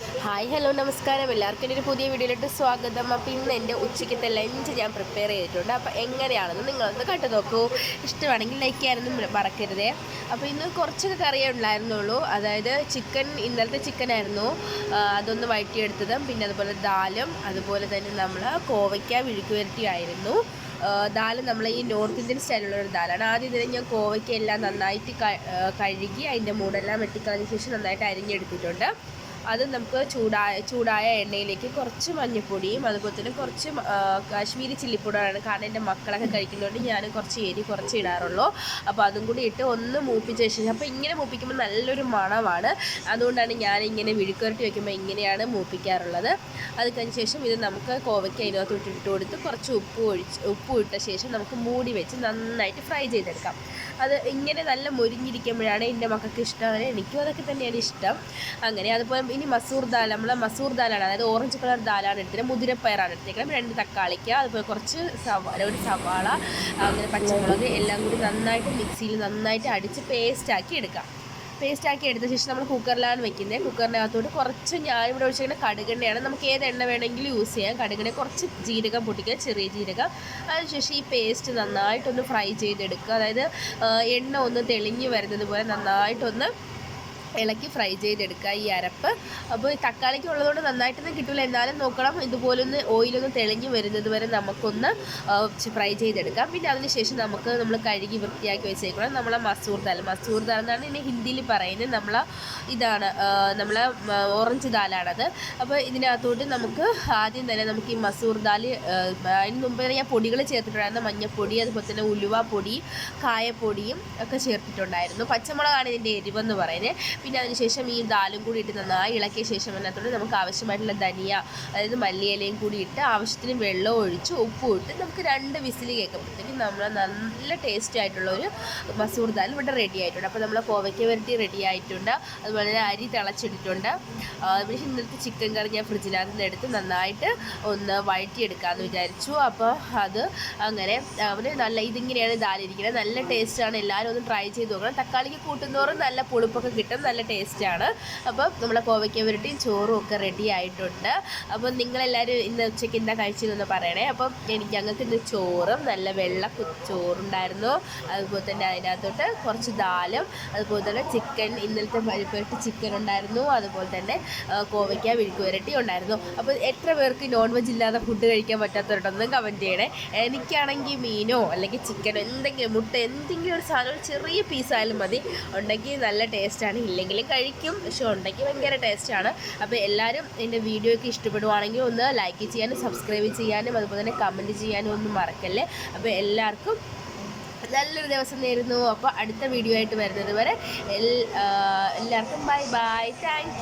Hi hello നമസ്കാരം. എല്ലാവർക്കും എന്റെ ഒരു പുതിയ വീഡിയോയിലോട്ട് സ്വാഗതം. അപ്പോൾ ഇന്ന് എന്റെ ഉച്ചയ്ക്കത്തെ ലഞ്ച് ഞാൻ പ്രിപ്പയർ ചെയ്തിട്ടുണ്ട്. അപ്പോൾ എങ്ങനെയാണെന്ന് നിങ്ങളൊന്ന് കണ്ടു നോക്കൂ. ഇഷ്ടമാണെങ്കിൽ ലൈക്ക് ചെയ്യാനൊന്നും മറക്കരുതേ. അപ്പോൾ ഇന്ന് കുറച്ചൊക്കെ കറിയേ ഉണ്ടായിരുന്നുള്ളൂ. അതായത് ചിക്കൻ ഇന്നലത്തെ ചിക്കനായിരുന്നു അതൊന്ന് വഴറ്റിയെടുത്തതും. പിന്നെ അതുപോലെ ദാലും അതുപോലെ തന്നെ നമ്മൾ കോവയ്ക്ക വിഴുക്ക് വരട്ടിയായിരുന്നു. ദാൽ നമ്മൾ ഈ നോർത്ത് ഇന്ത്യൻ സ്റ്റൈലുള്ള ഒരു ദാലാണ്. ആദ്യം ഇതിനെ ഞാൻ കോവയ്ക്ക എല്ലാം നന്നായിട്ട് കഴുകി അതിന്റെ മൂടെല്ലാം വെട്ടിക്കളഞ്ഞ ശേഷം നന്നായിട്ട് അരിഞ്ഞെടുത്തിട്ടുണ്ട്. അത് നമുക്ക് ചൂടായ ചൂടായ എണ്ണയിലേക്ക് കുറച്ച് മഞ്ഞൾപ്പൊടിയും അതുപോലെ തന്നെ കുറച്ച് കാശ്മീരി ചില്ലിപ്പൊടിയാണ് കാരണം എന്റെ മക്കളൊക്കെ കഴിക്കുന്നതുകൊണ്ട് ഞാൻ കുറച്ച് എരി കുറച്ച് ഇടാറുള്ളൂ. അപ്പോൾ അതും കൂടി ഇട്ട് ഒന്ന് മൂപ്പിച്ച ശേഷം അപ്പോൾ ഇങ്ങനെ മൂപ്പിക്കുമ്പോൾ നല്ലൊരു മണമാണ്. അതുകൊണ്ടാണ് ഞാൻ ഇങ്ങനെ വിഴുക്കുരട്ടി വയ്ക്കുമ്പോൾ ഇങ്ങനെയാണ് മൂപ്പിക്കാറുള്ളത്. അത് കഴിഞ്ഞ ശേഷം ഇത് നമുക്ക് കോവയ്ക്ക് അതിനകത്തോട്ട് ഇട്ട് കൊടുത്ത് കുറച്ച് ഉപ്പ് ഒഴിച്ച് ഉപ്പ് ഇട്ട ശേഷം നമുക്ക് മൂടി വെച്ച് നന്നായിട്ട് ഫ്രൈ ചെയ്തെടുക്കാം. അത് ഇങ്ങനെ നല്ല മുരിഞ്ഞിരിക്കുമ്പോഴാണ് എന്റെ മക്കൾക്ക് ഇഷ്ടം. അങ്ങനെ എനിക്കും അതൊക്കെ തന്നെയാണ് ഇഷ്ടം. അങ്ങനെ അതുപോലെ ഇനി മസൂർ ദാൽ നമ്മൾ മസൂർ ദാലാണ്. അതായത് ഓറഞ്ച് കളർ ദാലാണ് എടുത്തത് മുതിരപ്പയറാണ് എടുത്തേക്കുന്നത് രണ്ട് തക്കാളിക്ക അതുപോലെ കുറച്ച് സവാള ഒരു സവാള അങ്ങനെ പച്ചമുളക് എല്ലാം കൂടി നന്നായിട്ട് മിക്സിയിൽ നന്നായിട്ട് അടിച്ച് പേസ്റ്റാക്കി എടുക്കാം. പേസ്റ്റാക്കി എടുത്ത ശേഷം നമ്മൾ കുക്കറിലാണ് വെക്കുന്നത് കുക്കറിനകത്തോട്ട് കുറച്ച് ഞാനിവിടെ ഒഴിച്ചിരിക്കുന്ന കടുകെണ്ണയാണ്. നമുക്ക് ഏത് എണ്ണ വേണമെങ്കിലും യൂസ് ചെയ്യാം. കടുകെണ്ണ കുറച്ച് ജീരകം പൊട്ടിക്കുക ചെറിയ ജീരകം. അതിനുശേഷം ഈ പേസ്റ്റ് നന്നായിട്ടൊന്ന് ഫ്രൈ ചെയ്തെടുക്കുക. അതായത് എണ്ണ ഒന്ന് തെളിഞ്ഞ് വരുന്നത് പോലെ നന്നായിട്ടൊന്ന് ഇളക്കി ഫ്രൈ ചെയ്തെടുക്കുക ഈ അരപ്പ്. അപ്പോൾ ഈ തക്കാളിക്ക് ഉള്ളതുകൊണ്ട് നന്നായിട്ടൊന്നും കിട്ടില്ല എന്നാലും നോക്കണം ഇതുപോലൊന്ന് ഓയിലൊന്ന് തെളിഞ്ഞ് വരുന്നത് വരെ നമുക്കൊന്ന് ഫ്രൈ ചെയ്തെടുക്കാം. പിന്നെ അതിനുശേഷം നമുക്ക് നമ്മൾ കഴുകി വൃത്തിയാക്കി വെച്ചേക്കണം. നമ്മളെ മസൂർ ദാൽ. മസൂർ ദാൽ എന്നാണ് ഇനി ഹിന്ദിയിൽ പറയുന്നത്. നമ്മൾ ഇതാണ് നമ്മളെ ഓറഞ്ച് ദാലാണത്. അപ്പോൾ ഇതിനകത്തോട്ട് നമുക്ക് ആദ്യം തന്നെ നമുക്ക് ഈ മസൂർ ദാൽ അതിന് മുമ്പ് ഞാൻ പൊടികൾ ചേർത്തിട്ടുണ്ടായിരുന്നു. മഞ്ഞപ്പൊടി അതുപോലെ തന്നെ ഉലുവ പൊടി കായപ്പൊടിയും ഒക്കെ ചേർത്തിട്ടുണ്ടായിരുന്നു. പച്ചമുളകാണ് ഇതിന്റെ എരിവെന്ന് പറയുന്നത്. പിന്നെ അതിനുശേഷം ഈ ദാലും കൂടി ഇട്ട് നന്നായി ഇളക്കിയ ശേഷം അതിനകത്തോട്ട് നമുക്ക് ആവശ്യമായിട്ടുള്ള ധനിയ അതായത് മല്ലിയിലയും കൂടി ഇട്ട് ആവശ്യത്തിന് വെള്ളം ഒഴിച്ച് ഉപ്പും ഇട്ട് നമുക്ക് രണ്ട് വിസിൽ കേൾക്കുമ്പോഴത്തേക്കും നമ്മൾ നല്ല ടേസ്റ്റി ആയിട്ടുള്ള ഒരു മസൂർ ദാൽ ഇവിടെ റെഡി ആയിട്ടുണ്ട്. അപ്പോൾ നമ്മൾ കോവയ്ക്ക വരട്ടി റെഡി ആയിട്ടുണ്ട്. അതുപോലെ തന്നെ അരി തിളച്ചിട്ടിട്ടുണ്ട്. അതുപോലെ ഇന്നലത്തെ ചിക്കൻ കറി ഞാൻ ഫ്രിഡ്ജിനകത്ത് നിന്ന് എടുത്ത് നന്നായിട്ട് ഒന്ന് വഴറ്റിയെടുക്കാമെന്ന് വിചാരിച്ചു. അപ്പോൾ അത് അങ്ങനെ അവന് നല്ല ഇതിങ്ങനെയാണ് ദാലിരിക്കുന്നത് നല്ല ടേസ്റ്റാണ് എല്ലാവരും ഒന്ന് ട്രൈ ചെയ്ത് നോക്കണം. തക്കാളിക്ക് കൂട്ടുന്നോറും നല്ല പുളിപ്പൊക്കെ കിട്ടും. നല്ല ടേസ്റ്റാണ്. അപ്പം നമ്മളെ കോവയ്ക്ക വരട്ടിയും ചോറും ഒക്കെ റെഡി ആയിട്ടുണ്ട്. അപ്പം നിങ്ങളെല്ലാവരും ഇന്ന് ഉച്ചയ്ക്ക് എന്താ കഴിച്ചതെന്ന് പറയണേ. അപ്പം എനിക്ക് ഞങ്ങൾക്ക് ഇന്ന് ചോറും നല്ല വെള്ള ചോറുണ്ടായിരുന്നു. അതുപോലെ തന്നെ അതിനകത്തോട്ട് കുറച്ച് ദാലും അതുപോലെ തന്നെ ചിക്കൻ ഇന്നലത്തെ പരിപ്പിട്ട് ചിക്കൻ ഉണ്ടായിരുന്നു. അതുപോലെ തന്നെ കോവയ്ക്ക വിഴുക്ക് വരട്ടി ഉണ്ടായിരുന്നു. അപ്പോൾ എത്ര പേർക്ക് നോൺ വെജ് ഇല്ലാതെ ഫുഡ് കഴിക്കാൻ പറ്റാത്തവരുണ്ടെന്ന് കമന്റ് ചെയ്യണേ. എനിക്കാണെങ്കിൽ മീനോ അല്ലെങ്കിൽ ചിക്കനോ എന്തെങ്കിലും മുട്ട എന്തെങ്കിലും ഒരു സാധനം ഒരു ചെറിയ പീസായാലും മതി. ഉണ്ടെങ്കിൽ നല്ല ടേസ്റ്റാണ് ഇല്ലെങ്കിലും കഴിക്കും. പക്ഷെ ഉണ്ടെങ്കിൽ ഭയങ്കര ടേസ്റ്റാണ് അപ്പോൾ എല്ലാവരും എന്റെ വീഡിയോയ്ക്ക് ഇഷ്ടപ്പെടുവാണെങ്കിൽ ഒന്ന് ലൈക്ക് ചെയ്യാനും സബ്സ്ക്രൈബ് ചെയ്യാനും അതുപോലെ തന്നെ കമന്റ് ചെയ്യാനും ഒന്നും മറക്കല്ലേ? അപ്പോൾ എല്ലാവർക്കും നല്ലൊരു ദിവസം നേരുന്നു. അപ്പോൾ അടുത്ത വീഡിയോ ആയിട്ട് വരുന്നത് വരെ എല്ലാവർക്കും ബൈ ബൈ താങ്ക്